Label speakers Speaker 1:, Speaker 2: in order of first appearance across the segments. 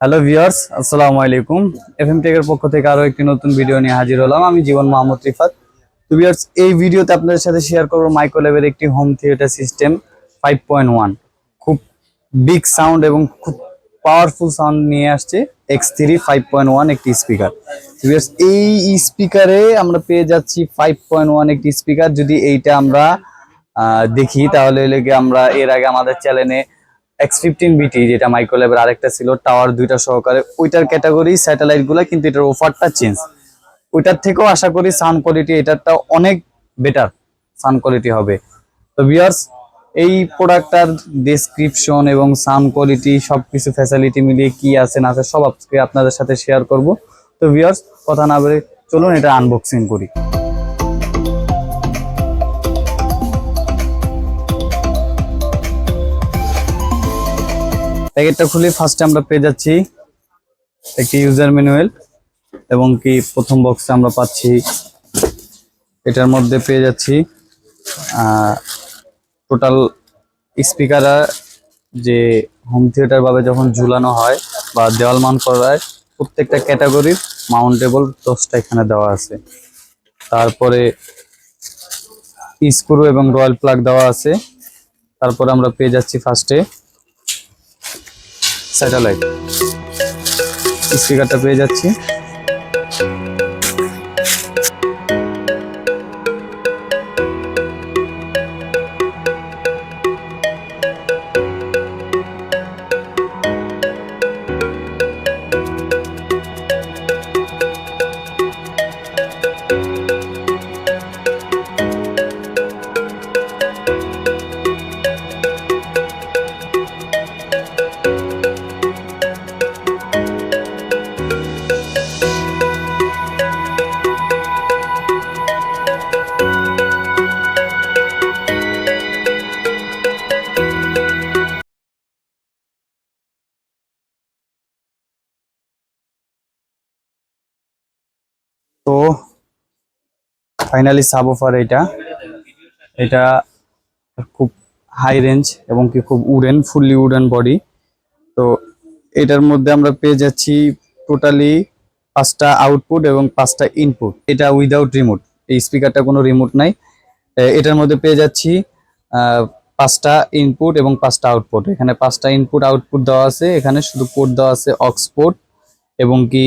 Speaker 1: Hello viewers আসসালামু আলাইকুম। FM টেকের পক্ষ থেকে আরও একটি নতুন ভিডিও নিয়ে হাজির হলাম। আমি জীবন মোহাম্মদ রিফাত। তো ভিউয়ার্স এই ভিডিওতে আপনাদের সাথে শেয়ার করব মাইক্রোলেভের একটি home theatre system five point one খুব বিগ সাউন্ড এবং খুব পাওয়ারফুল সাউন্ড নিয়ে আসছে X three five point one একটি স্পিকার এই স্পিকারে আমরা পেয়ে যাচ্ছি ফাইভ পয়েন্ট ওয়ান একটি স্পিকার যদি এইটা আমরা দেখি, তাহলে লেগে আমরা এর আগে আমাদের চ্যানেলে এক্স ফিফটিন বিটি যেটা মাইক্রোলেভের আরেকটা ছিল টাওয়ার দুইটা সহকারে, ওইটার ক্যাটাগরি স্যাটেলাইটগুলা কিন্তু এটার অফারটা চেঞ্জ ওইটার থেকেও আশা করি সাউন্ড কোয়ালিটি এটারটা অনেক বেটার সাউন্ড কোয়ালিটি হবে। তো ভিউয়ার্স এই প্রোডাক্টটার ডেসক্রিপশন এবং সাউন্ড কোয়ালিটি সবকিছু ফ্যাসিলিটি মিলিয়ে কি আছে, না আছে, সব আপনাদের সাথে শেয়ার করব। তো ভিউয়ার্স কথা না বলে চলুন, এটা আনবক্সিং করি। প্যাকেটটা খুলে ফার্স্টে আমরা পেয়ে যাচ্ছি একটি ইউজার ম্যানুয়াল এবং কি প্রথম বক্সে আমরা পাচ্ছি, এটার মধ্যে পেয়ে যাচ্ছি টোটাল স্পিকার যে হোম থিয়েটার ভাবে যখন ঝুলানো হয় বা দেওয়াল মান করা হয়, প্রত্যেকটা ক্যাটাগরির মাউন্টেবল দশটা এখানে দেওয়া আছে। তারপরে স্ক্রু এবং রয়্যাল প্লাগ দেওয়া আছে। তারপরে আমরা পেয়ে যাচ্ছি ফার্স্টে স্যাটেলাইট। স্পিকারটা পেয়ে যাচ্ছি। তো ফাইনালি সাবওফার এটা এটা খুব হাই রেঞ্জ এবং কি খুব উডেন ফুললি উডেন বডি তো এটার মধ্যে আমরা পেয়ে যাচ্ছি টোটালি পাঁচটা আউটপুট এবং পাঁচটা ইনপুট এটা উইদাউট রিমোট এই স্পিকারটা কোনো রিমোট নাই। এটার মধ্যে পেয়ে যাচ্ছি পাঁচটা ইনপুট এবং পাঁচটা আউটপুট এখানে পাঁচটা ইনপুট আউটপুট দেওয়া আছে। এখানে শুধু পোর্ট দেওয়া আছে অক্স পোর্ট এবং কি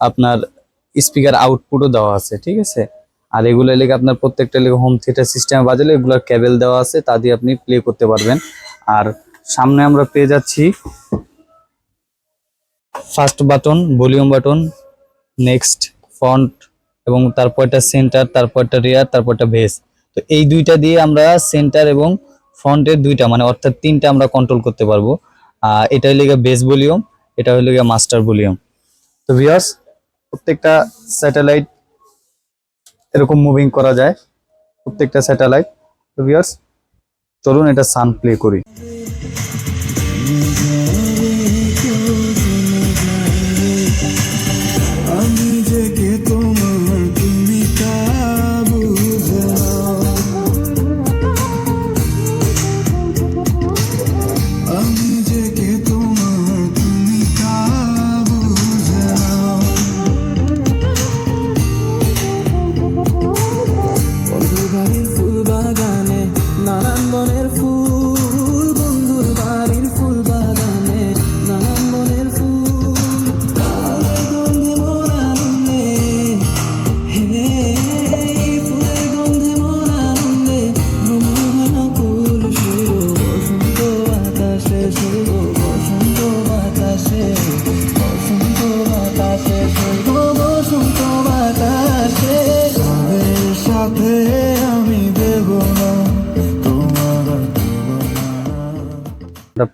Speaker 1: আপনার স্পিকার আউটপুটও দেওয়া আছে, ঠিক আছে? আর এগুলো লেগে আপনার প্রত্যেকটা লেগে হোম থিয়েটার সিস্টেম বাজালে এগুলোর কেবল দেওয়া আছে, তা দিয়ে আপনি প্লে করতে পারবেন। আর সামনে আমরা পেয়ে যাচ্ছি first button volume button next font এবং তারপরটা সেন্টার তারপরটা রিয়ার তারপরটা ভেস তো এই দুইটা দিয়ে আমরা সেন্টার এবং ফ্রন্টের দুইটা মানে অর্থাৎ তিনটা আমরা কন্ট্রোল করতে পারব। এটা হলো গিয়ে বেস ভলিউম এটা হলো গিয়ে মাস্টার ভলিউম তো ভিউয়ার্স প্রত্যেকটা স্যাটেলাইট এরকম মুভিং করা যায় প্রত্যেকটা স্যাটেলাইট তো চলুন এটা সান প্লে করি।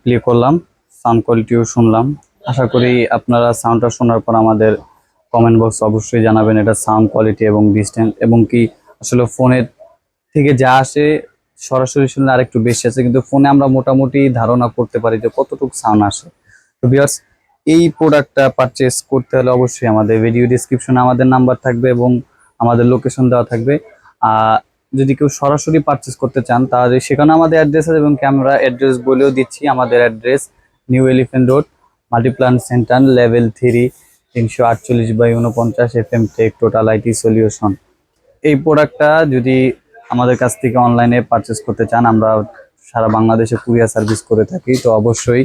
Speaker 1: প্লে করলাম সাউন্ড কোয়ালিটিও শুনলাম। আশা করি আপনারা সাউন্ডটা শোনার পর আমাদের কমেন্ট বক্স অবশ্যই জানাবেন এটা সাউন্ড কোয়ালিটি এবং ডিস্টেন্স এবং কি আসলে ফোনের থেকে যা আসে সরাসরি শুনলে আরেকটু বেশি আছে, কিন্তু ফোনে আমরা মোটামুটি ধারণা করতে পারি যে কতটুকু সাউন্ড আসে। তো বিয়ার্স এই প্রোডাক্টটা পারচেস করতে হলে অবশ্যই আমাদের ভিডিও ডিসক্রিপশনে আমাদের নাম্বার থাকবে এবং আমাদের লোকেশন দেওয়া থাকবে। আর যদি কেউ সরাসরি পারচেস করতে চান, তাহলে সেখানে আমাদের অ্যাড্রেস আছে এবং ক্যামেরা অ্যাড্রেস বলেও দিচ্ছি, আমাদের address new elephant road multiplan centre level three তিনশো আটচল্লিশ বাই উনপঞ্চাশ F M tech total IT solution এই প্রোডাক্টটা যদি আমাদের কাছ থেকে অনলাইনে পারচেস করতে চান, আমরা সারা বাংলাদেশে কুরিয়ার সার্ভিস করে থাকি, তো অবশ্যই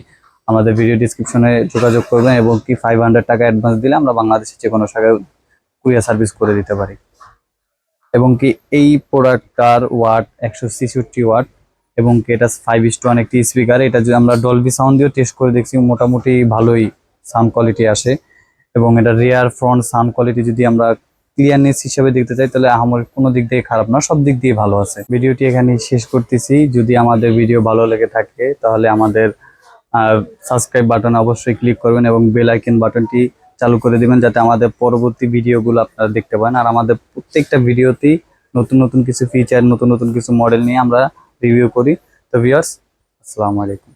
Speaker 1: আমাদের ভিডিও ডিসক্রিপশনে যোগাযোগ করবেন এবং কি ফাইভ হান্ড্রেড টাকা অ্যাডভান্স দিলে আমরা বাংলাদেশে যে কোনো জায়গায় কুরিয়ার সার্ভিস করে দিতে পারি। এবং কি এই প্রোডাক্টটার ওয়াট একশো ছেষট্টি ওয়াট এবং কি এটা ফাইভ ইস টু একটি স্পিকার এটা যদি আমরা ডলবি সাউন্ড দিয়েও টেস্ট করে দেখছি, মোটামুটি ভালোই সাউন্ড কোয়ালিটি আসে। এবং এটা রিয়ার ফ্রন্ট সাউন্ড কোয়ালিটি যদি আমরা ক্লিয়ারনেস হিসেবে দেখতে চাই, তাহলে আমার কোনো দিক দিয়ে খারাপ না, সব দিক দিয়ে ভালো আছে। ভিডিওটি এখানে শেষ করতেছি। যদি আমাদের ভিডিও ভালো লেগে থাকে, তাহলে আমাদের সাবস্ক্রাইব বাটন অবশ্যই ক্লিক করবেন এবং বেল আইকন বাটনটি চালু করে দিবেন যাতে আমাদের পরবর্তী ভিডিওগুলো আপনারা দেখতে পান আর আমাদের প্রত্যেকটা ভিডিওতেই নতুন নতুন কিছু ফিচার নতুন নতুন কিছু মডেল নিয়ে আমরা রিভিউ করি। তো ভিউয়ার্স আসসালামু আলাইকুম।